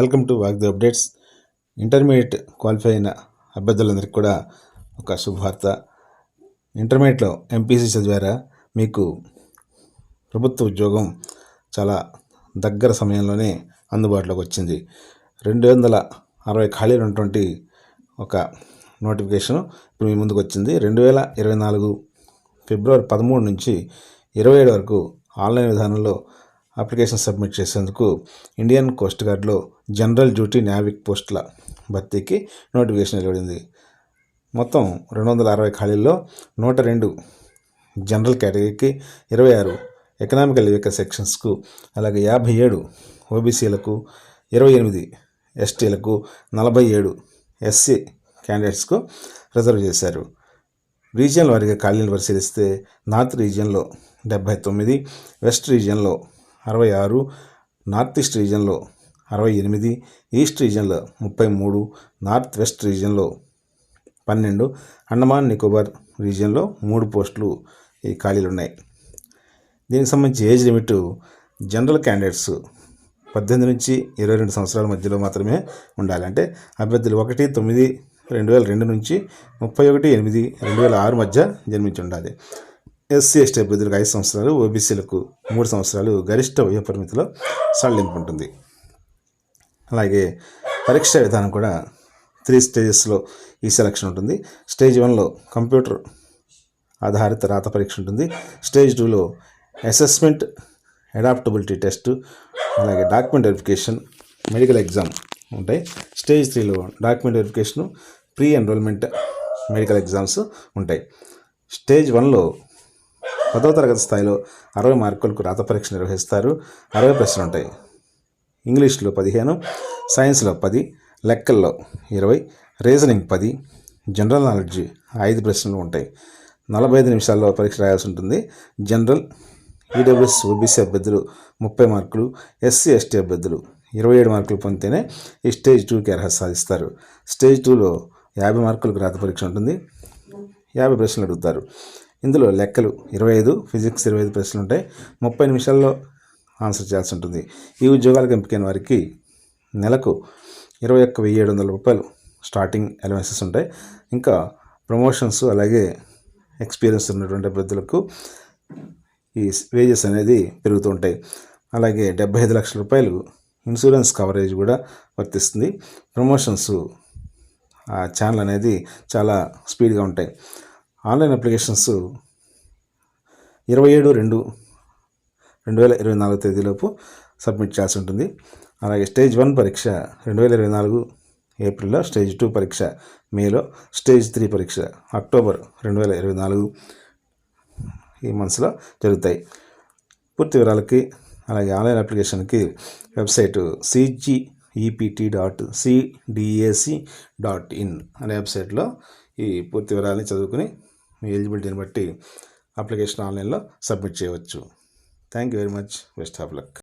Welcome to వాగ్ది updates. Intermediate qualify అయిన అభ్యర్థులందరికీ కూడా ఒక శుభవార్త. ఇంటర్మీడియట్లో ఎంపీసీ చదివారా? మీకు ప్రభుత్వ ఉద్యోగం చాలా దగ్గర సమయంలోనే అందుబాటులోకి వచ్చింది. రెండు వందల అరవై ఖాళీలు ఉన్నటువంటి ఒక నోటిఫికేషన్ ఇప్పుడు మీ ముందుకు వచ్చింది. రెండు వేల ఇరవై నాలుగు ఫిబ్రవరి పదమూడు నుంచి ఇరవై ఏడు వరకు ఆన్లైన్ విధానంలో అప్లికేషన్ సబ్మిట్ చేసేందుకు ఇండియన్ కోస్ట్ గార్డ్లో జనరల్ డ్యూటీ నావిక్ పోస్టుల భర్తీకి నోటిఫికేషన్ వెలువడింది. మొత్తం రెండు వందల అరవై ఖాళీల్లో నూట రెండు జనరల్ కేటగిరీకి ఇరవై ఆరు ఎకనామికల్ వీకర్ సెక్షన్స్కు అలాగే యాభై ఏడు ఓబీసీలకు ఇరవై ఎనిమిది ఎస్టీలకు నలభై ఏడు ఎస్సీ క్యాండిడేట్స్కు రిజర్వ్ చేశారు. రీజియన్ వారిగా ఖాళీలు పరిశీలిస్తే నార్త్ రీజియన్లో డెబ్భై తొమ్మిది వెస్ట్ రీజియన్లో అరవై ఆరు నార్త్ ఈస్ట్ రీజన్లో అరవై ఎనిమిది ఈస్ట్ రీజన్లో ముప్పై మూడు నార్త్ వెస్ట్ రీజన్లో పన్నెండు అండమాన్ నికోబార్ రీజియన్లో మూడు పోస్టులు ఈ ఖాళీలు ఉన్నాయి దీనికి సంబంధించి ఏజ్ లిమిట్ జనరల్ క్యాండిడేట్స్ పద్దెనిమిది నుంచి ఇరవై రెండు సంవత్సరాల మధ్యలో మాత్రమే ఉండాలి. అంటే అభ్యర్థులు ఒకటి తొమ్మిది రెండు వేల రెండు నుంచి ముప్పై ఒకటి ఎనిమిది రెండు వేల ఆరు మధ్య జన్మించి ఉండాలి. ఎస్సీ ఎస్టీ అభ్యర్థులకు ఐదు సంవత్సరాలు ఓబీసీలకు మూడు సంవత్సరాలు గరిష్ట వయో పరిమితిలో సడలింపు ఉంటుంది. అలాగే పరీక్ష విధానం కూడా త్రీ స్టేజెస్లో ఈ సెలక్షన్ ఉంటుంది. స్టేజ్ వన్లో కంప్యూటర్ ఆధారిత రాత పరీక్ష ఉంటుంది. స్టేజ్ టూలో అసెస్మెంట్ అడాప్టబిలిటీ టెస్ట్ అలాగే డాక్యుమెంట్ వెరిఫికేషన్ మెడికల్ ఎగ్జామ్ ఉంటాయి. స్టేజ్ త్రీలో document verification pre enrolment medical exams ఉంటాయి. స్టేజ్ వన్లో పదవ తరగతి స్థాయిలో అరవై మార్కులకు రాత పరీక్ష నిర్వహిస్తారు. అరవై ప్రశ్నలు ఉంటాయి. ఇంగ్లీష్లో పదిహేను సైన్స్లో పది లెక్కల్లో ఇరవై రీజనింగ్ పది జనరల్ నాలెడ్జ్ ఐదు ప్రశ్నలు ఉంటాయి. నలభై ఐదు నిమిషాల్లో పరీక్ష రాయాల్సి ఉంటుంది. జనరల్ ఈడబ్ల్యూఎస్ ఓబీసీ అభ్యర్థులు ముప్పై మార్కులు ఎస్సీ ఎస్టీ అభ్యర్థులు ఇరవై ఏడు మార్కులు పొందితేనే ఈ స్టేజ్ టూకి అర్హత సాధిస్తారు. స్టేజ్ టూలో యాభై మార్కులకు రాత పరీక్ష ఉంటుంది. యాభై ప్రశ్నలు అడుగుతారు. ఇందులో లెక్కలు ఇరవై ఐదు ఫిజిక్స్ ఇరవై ఐదు ప్రశ్నలు ఉంటాయి. ముప్పై నిమిషాల్లో ఆన్సర్ చేయాల్సి ఉంటుంది. ఈ ఉద్యోగాలకు ఎంపికైన వారికి నెలకు ఇరవై ఒక్క వెయ్యి ఏడు వందల రూపాయలు స్టార్టింగ్ అలవెన్సెస్ ఉంటాయి. ఇంకా ప్రమోషన్స్ అలాగే ఎక్స్పీరియన్స్ ఉన్నటువంటి అభ్యర్థులకు ఈ వేజెస్ అనేది పెరుగుతూ ఉంటాయి. అలాగే డెబ్బై ఐదు లక్షల రూపాయలు ఇన్సూరెన్స్ కవరేజ్ కూడా వర్తిస్తుంది. ప్రమోషన్స్ ఆ ఛానల్ అనేది చాలా స్పీడ్గా ఉంటాయి. ఆన్లైన్ అప్లికేషన్స్ ఇరవై ఏడు రెండు రెండు వేల ఇరవై నాలుగు తేదీలోపు సబ్మిట్ చేయాల్సి ఉంటుంది. అలాగే స్టేజ్ వన్ పరీక్ష రెండు వేల ఇరవై నాలుగు ఏప్రిల్లో స్టేజ్ టూ పరీక్ష మేలో స్టేజ్ త్రీ పరీక్ష అక్టోబర్ రెండు వేల ఇరవై నాలుగు ఈ మంత్స్లో జరుగుతాయి. పూర్తి వివరాలకి అలాగే online అప్లికేషన్కి website CGEPT dot CDAC dot in అనే వెబ్సైట్లో ఈ పూర్తి వివరాలని చదువుకుని మీ ఎలిజిబిలిటీని బట్టి అప్లికేషన్ ఆన్లైన్లో సబ్మిట్ చేయవచ్చు. Thank you very much. Best of luck.